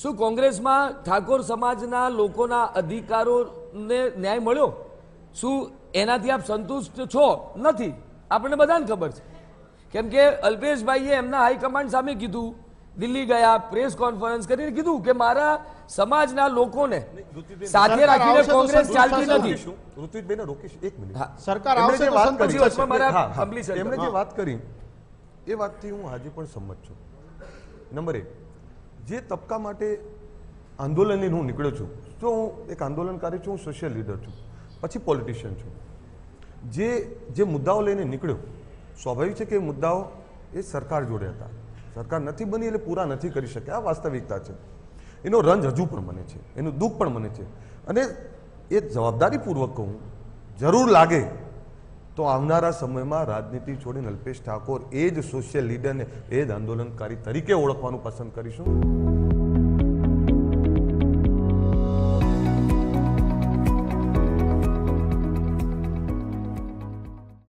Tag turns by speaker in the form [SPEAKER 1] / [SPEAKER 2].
[SPEAKER 1] શું કોંગ્રેસમાં ઠાકોર સમાજના લોકોના અધિકારોને ન્યાય મળ્યો? શું એનાથી આપ સંતુષ્ટ છો? નથી. આપણને બધાને ખબર છે. કેમ કે અલ્પેશભાઈએ એમના હાઈકમાન્ડ સામે કીધું દિલ્હી ગયા પ્રેસ કોન્ફરન્સ કરીને કીધું કે મારા સમાજના લોકોને સાથે રાખીને કોંગ્રેસ ચાલતી નથી.
[SPEAKER 2] રોકીશું. રોકીશ એક મિનિટ.
[SPEAKER 3] સરકાર આવશે તો
[SPEAKER 2] વાત કરી
[SPEAKER 1] મારા.
[SPEAKER 2] એમણે જે વાત કરી એ વાતથી હું હાજી પણ સંમત છું. નંબર એક જે તબકા માટે આંદોલનની હું નીકળ્યો છું, તો હું એક આંદોલનકારી છું, હું સોશિયલ લીડર છું, પછી પોલિટિશિયન છું. જે જે મુદ્દાઓ લઈને નીકળ્યો, સ્વાભાવિક છે કે મુદ્દાઓ એ સરકાર જોડે હતા. સરકાર નથી બની એટલે પૂરા નથી કરી શક્યા આ વાસ્તવિકતા છે. એનો રંજ હજુ પણ મને છે. એનું દુઃખ પણ મને છે. અને એ જવાબદારીપૂર્વક કહું, જરૂર લાગે તો આવનારા સમયમાં રાજનીતિ છોડીને અલ્પેશ ઠાકોર એ જ સોશિયલ લીડરને એ જ આંદોલનકારી તરીકે ઓળખવાનું પસંદ કરીશું.